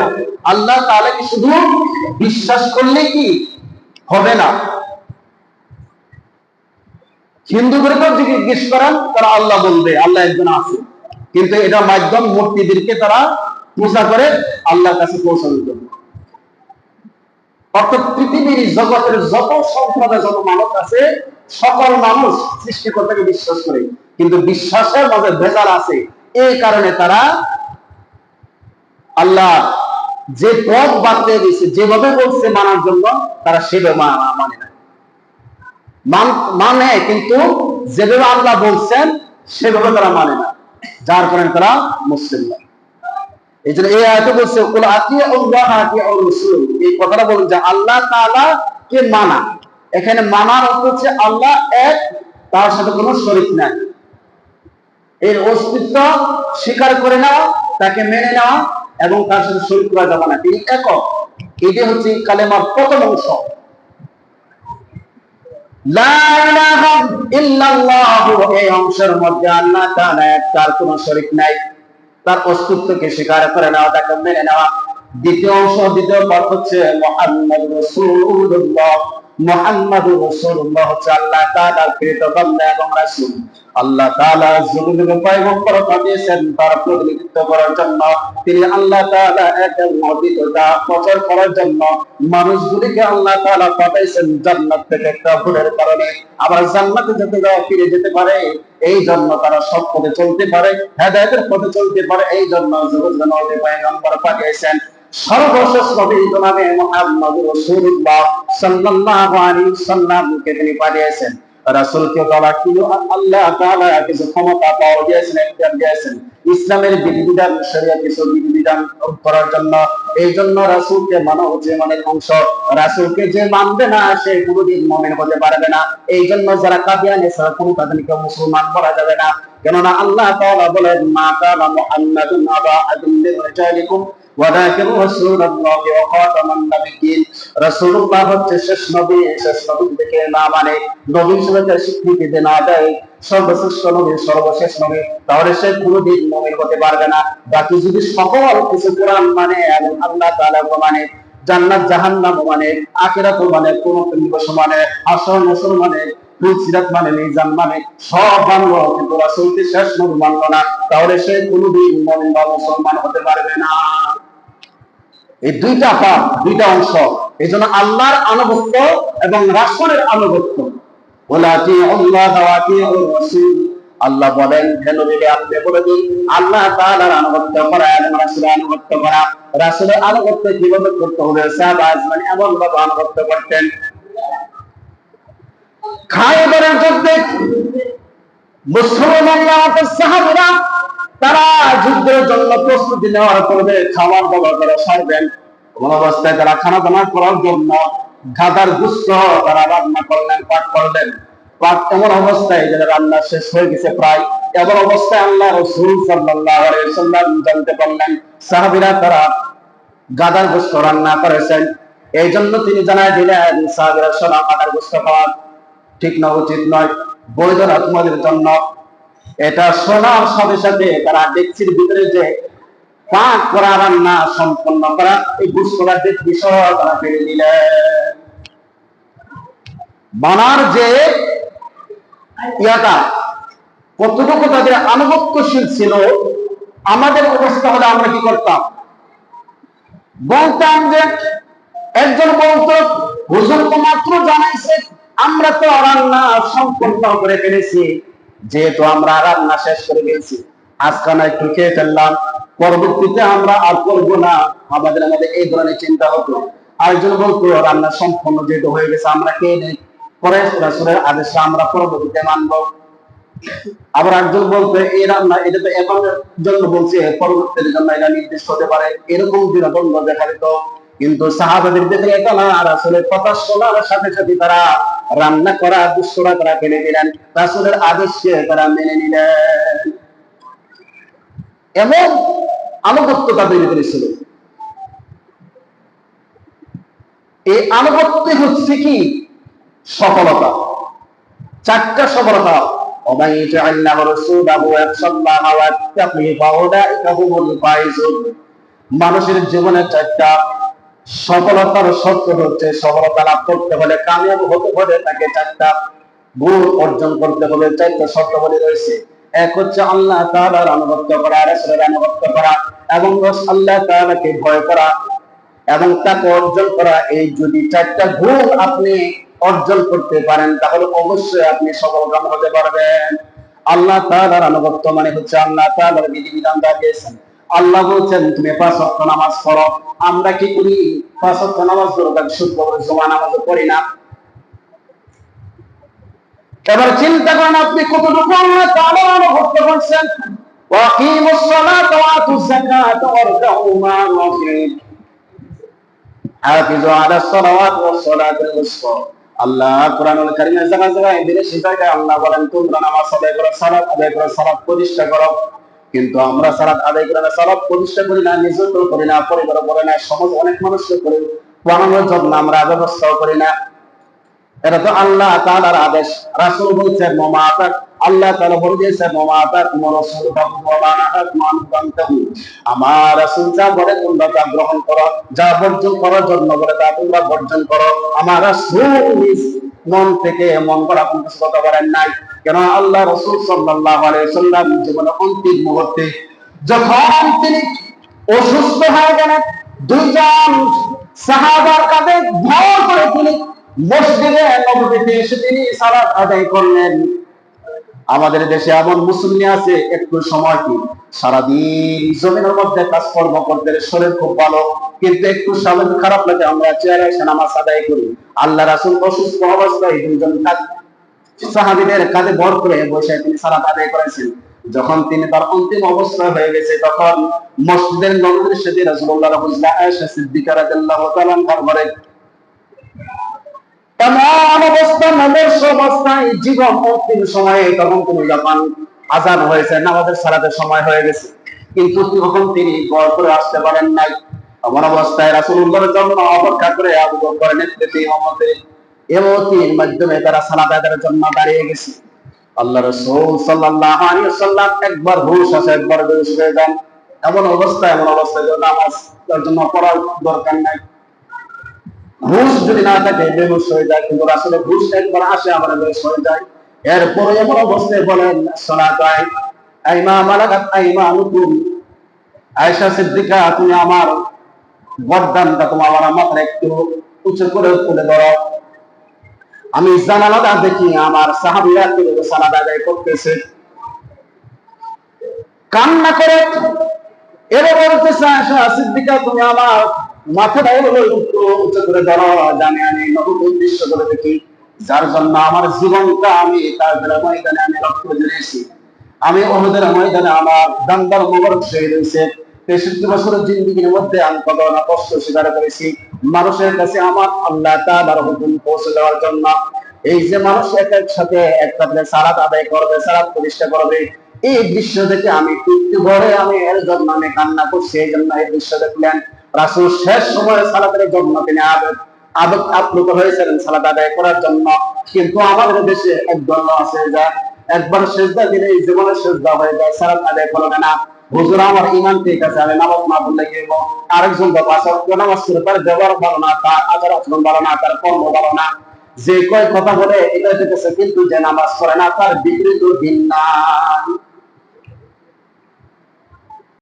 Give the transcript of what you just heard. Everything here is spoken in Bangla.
না। আল্লাহ তাআলাকে শুধু বিশ্বাস করলে কি হবে না? হিন্দুদেরকে যদি জিজ্ঞেস করেন, তারা আল্লাহ বলবে, আল্লাহ একজন আছে। কিন্তু এটা মাধ্যম মূর্তিদেরকে তারা পূজা করে আল্লাহর কাছে পৌঁছানোর জন্য। অর্থাৎ পৃথিবীর জগতের যত সম্প্রদায়, যত মানুষ আছে, সকল মানুষ সৃষ্টিকর্তাকে বিশ্বাস করে। কিন্তু বিশ্বাসের মাঝে ভেজাল আছে। এই কারণে তারা আল্লাহ যে পথ বাতলে দিয়েছে, যেভাবে বলছে মানার জন্য, তারা সেভাবে মানে না। মানে কিন্তু যেভাবে আল্লাহ বলছেন, সেভাবে তারা মানে না। যার কারণে তারা মুসলিম এই জন্য এই আয়তে বলছে এই কথাটা বলুন যে আল্লাহ তাআলা কে মানা? এখানে মানার অর্থ হচ্ছে আল্লাহ এক, তার সাথে কোনো শরীক নাই। এর অস্তিত্ব স্বীকার করে নেওয়া, তাকে মেনে নেওয়া এবং তার সাথে শরীক করা যাবে না। তিনি একক এটি হচ্ছে কালেমার প্রথম অংশ। নাই। তার স্বীকার করে নেওয়া, তাকে মেনে নেওয়া। দ্বিতীয় অংশ, দ্বিতীয় পথ হচ্ছে মানুষগুলিকে আল্লাহ পাঠাইছেন জান্নাত থেকে কারণে। আবার জান্নাতে যেতে ফিরে যেতে পারে। এই জন্য তারা সব পথে চলতে পারে, হেদায়েতের পথে চলতে পারে। এই জন্য পাঠিয়েছেন সর্বশেষ নবী মুহাম্মদ সাল্লাল্লাহু আলাইহি সাল্লামকে তিনি পাঠিয়েছেন। রাসূলকে কি? আল্লাহ তাআলা কিছু ক্ষমতা পাওয়া দিয়েছেন দিয়েছেন ইসলামের বিধিবিধান শরিয়া কিছু বিধিবিধান করার জন্য। এই জন্য রাসূলকে মানা হচ্ছে মানে অংশ। রাসূলকে যে মানবে না, সে কোনোদিন মুমিন হতে পারবে না। এই জন্য যারা কাদিয়ান এছাড়া কোনো তাদেরকে মুসলমান বলা যাবে না। কেননা আল্লাহ তাআলা বলেন, মা কানা মুহাম্মাদুন আবা মিন রিজালিকুম ولكن رسول الله وخاتم النبيين রাসূলুল্লাহ হচ্ছে শেষ নবী শেষ নবী থেকে না মানে নবী হিসেবে তার স্বীকৃতি দিয়ে না দেয় সর্বশ্রেষ্ঠ নবী সর্বশেষ নবী তাহলে সে কোনোদিন মুমিন হতে পারবে না বাকি যদি সকল কিছু কোরআন মানে এবং আল্লাহ তাআলা মানে জান্নাত জাহান্নাম মানে আখিরাত মানে কোন দিবস মানে আসর নসর মানে ফুলসিরাত মানে মিজান মানে সব মানলো কিন্তু রাসূলকে শেষ নবী মানলো না তাহলে সে কোনোদিন মুমিন বা মুসলমান হতে পারবে না এই দুইটা পাপ, দুইটা অংশ। এই জন্য আল্লাহর আনুগত্য এবং রাসূলের আনুগত্য। ওলাতি আল্লাহ ওয়াতি রাসূল। আল্লাহ বলেন, হে নবী আপনি বলে দিন, আল্লাহ তাআলার আনুগত্য করা এবং রাসূলের আনুগত্য করা। রাসূলের আনুগত্য কীভাবে করতে হবে? সাহাবা আজমানি এমন ভাবে আনুগত্য করতেন। খায়বরের যুদ্ধে মুসলমানরা সাহাবারা তারা যুদ্ধের জন্য প্রস্তুতি নেওয়ার পূর্বে খাবার দাবার করে সারবেন কোন অবস্থায় তারা খানা দানা করার জন্য গাদার গুস্ত তারা রান্না করলেন, পাক করলেন। এমন অবস্থায় যে রান্না শেষ হয়ে গেছে প্রায়। এমন অবস্থায় আল্লাহ রসুল সাল্লাম জানতে পারলেন, সাহাবীরা তারা গাদার গোস্ত রান্না করেছেন। এই জন্য তিনি জানায় দিলেন, সাহাবীরা সোনা গাদার গোস্ত খাওয়া ঠিক না, উচিত নয়। বৈধ তোমাদের জন্য। এটা শোনার সাথে সাথে তারা ডেকচির ভিতরে যে পাক করা রান্না সম্পন্ন করা, এই গুস্তরা যে বিষয় তারা ফেলে দিলেন বানার যে ইয়াটা কতটুকু তাদের আনুগত্যশীল ছিল, আমাদের অবস্থা হলে আমরা কি করতাম? বলতাম যে, একজন বলতো, হুজুর তো মাত্র জানাইছে, আমরা তো রান্না সম্পন্ন করে ফেলেছি। যেহেতু আমরা রান্না শেষ করে ফেলেছি আজকে একটু খেয়ে ফেললাম, পরবর্তীতে আমরা আর করব না। আমাদের আমাদের এই ধরনের চিন্তা হতো। আরেকজন বলতো, রান্না সম্পন্ন যেহেতু হয়ে গেছে, আমরা খেয়ে নেই। পরে রাসূলের আদেশ আমরা পরবর্তীতে মানবো। আবার একজন বলতে, এই রান্না, এটা তো এখন জন্য বলছে পরবর্তীর জন্য এটা নির্দিষ্ট হতে পারে। এরকম বিনোদন দেখা যেত কিন্তু সাহাবাদের দেখে এটা না রাসূলের কথা শোনার সাথে সাথে তারা রান্না করা দুষ্টরা তারা ফেলে দিলেন রাসূলের আদেশকে তারা মেনে নিলেন এমন আনুগত্য তাদের ভিতরে ছিল এই আনুগত্য হচ্ছে কি সফলতা চারটা সফলতা ومن يطع الله ورسوله ويخشى الله ويتقه فاولئك هم الفائزون মানুষের জীবনে চারটা সফলতার শর্ত হচ্ছে, সফলতা লাভ করতে হলে কামিয়াব হতে হলে তাকে চারটা গুণ অর্জন করতে হবে, চারটা শর্তাবলী রয়েছে। এক হচ্ছে আল্লাহ তাআলার আনুগত্য করা রাসূলের আনুগত্য করা, এবং আল্লাহ তাআলাকে ভয় করা এবং তাকে অর্জন করা। এই যদি চারটা গুণ আপনি অর্জন করতে পারেন, তাহলে অবশ্যই আপনি সফলকাম হতে পারবেন। আল্লাহ তাআলার আনুগত্য মানে হচ্ছে আল্লাহ তাআলার বিধিবিধান দিয়েছেন আল্লাহ বলছেন, তুমি পাঁচ অক্ষ নামাজ পড়ো। আমরা কি করি? পাঁচ অক্ষ নামাজ পড়ো তার শুক্রবার জমা নামাজ পড়ি না। এবার চিন্তা করেন আপনি কতটুকু আল্লাহ তাআলা অনুভব করছেন? আল্লাহ আল্লাহ বলেন, তোমরা নামাজ আদায় করো, সালাত আদায় করো, সালাত প্রতিষ্ঠা করো। কিন্তু আমরা সালাত আদায় করি না সালাত প্রতিষ্ঠা করি না নিজে তো করি না পরিবার করে না, সমাজ অনেক মানুষকে করি পড়ানোর জন্য আমরা ব্যবস্থাও করি না। এটা তো আল্লাহ তাআলার আদেশ। রাসূল বলছেন মামাতাক আল্লাহ তাআলা বলে দিয়েছেন মামাতাক রাসূল আমার রাসূল যা বলে, তোমরা তা গ্রহণ করো। যা বর্জন করার জন্য বলে, তা তোমরা বর্জন করো। আমার রাসূল মন থেকে মন করা কোন কিছু কথা বলেন নাই। কেন আল্লাহ রসুল সাল্লাহ আলাইহি ওয়াসাল্লাম জীবনের অন্তিম মুহূর্তে যখন তিনি অসুস্থ হয়ে গেলেন, দুইজন সাহাবার কাঁধে ভর করে তিনি মসজিদে নবীতে এসে তিনি সালাত আদায় করলেন। আমাদের দেশে এমন মুসলিম আছে, একটু সময় কি সারাদিন জমিনের মধ্যে কাজকর্ম করতে শরীর খুব ভালো, কিন্তু একটু সামনে খারাপ লাগে, আমরা চেয়ারে এসে নামাজ আদায় করি। আল্লাহ রাসুল অসুস্থ অবস্থায় দুজন সাহাবিদের কাঁধে ভর করে বসে তিনি সালাত আদায় করেছেন। যখন তিনি তার অন্তিম অবস্থা হয়ে গেছে, তখন মসজিদের নবীর সাথে রাসূলুল্লাহ রাদিয়াল্লাহু আয়েশা সিদ্দিকা রাদিয়াল্লাহু তাআলা ঘরে এমন অবস্থা নবর্ষ অবস্থায় জীবন অন্তিম সময়ে তখন তিনি যখন আজান হয়েছে, নামাজের সালাতের সময় হয়ে গেছে। কিন্তু তখন তিনি গড় করে আসতে পারেন নাই। এমন অবস্থায় রাসূলুল্লাহর জন্য অপেক্ষা করে আবু বকর নেতৃত্বে ইমামতের এমতির মাধ্যমে তারা সালাত আদায়ের জন্য দাঁড়িয়ে গেছে। আল্লাহ রাসূল সাল্লাল্লাহু আলাইহি ওয়াসাল্লাম একবার হুশ আসে, একবার বেহুশ হয়ে যান। এমন অবস্থা, এমন অবস্থায় নামাজ তার জন্য পড়ার দরকার নাই। ঘুষ যদি না থাকে, বেহুশ হয়ে যায়। কিন্তু আসলে ঘুষ একবার আসে, আমার বেশ হয়ে যায় এরপরে এমন অবস্থায় বলেন সলাতায় আইমা মালাকাত আইমা নুকুম আয়েশা সিদ্দিকা, তুমি আমার গর্দানটা তোমার আমার মাথায় একটু উঁচু করে তুলে ধরো। আমি জানালাটা দেখি আমার সাহাবিরা কীভাবে সালাদ আদায় করতেছে। কান্না করে এবার বলতেছে আয়েশা সিদ্দিকা, তুমি আমার একটু উঁচু করে জানি আমি উদ্দেশ্য করে দেখি। যার জন্য আমার জীবনটা আমি তার ময়দানে আমি রক্ত আমি ময়দানে আমার দান্দার তেষট্টি বছরের মধ্যে আমি কত না কষ্ট স্বীকার করেছি। মানুষের কাছে আমার আল্লাহ তাআলার হুকুম পৌঁছে দেওয়ার জন্য। এই যে মানুষ এক এক সাথে একটা সালাত আদায় করবে, সালাত প্রতিষ্ঠা করবে, এই দৃশ্য দেখে আমি তৃপ্তি ভরে আমি এর জন্য আমি কান্না করছি, এই জন্য এই দৃশ্য দেখলেন। রাসূল শেষ সময়ে সালাতের জন্য তিনি আবেগ আপ্লুত হয়েছিলেন সালাত আদায় করার জন্য। কিন্তু আমাদের দেশে একদল আছে যা একবার সেজদা দিলে এই জীবনে সেজদা হয়ে যায়, সালাত আদায় করবে না। হুজুর, আমার ইমান ঠিক আছে, আমি নামাজ না আরেকজন পাঁচ নামাজ করে তার ব্যবহার ভালো না, তার আচার আচরণ ভালো না, তার কর্ম ভালো না। যে কয় কথা বলে এটা কিন্তু যে নামাজ পড়ে না, তার বিপরীত ভিন্ন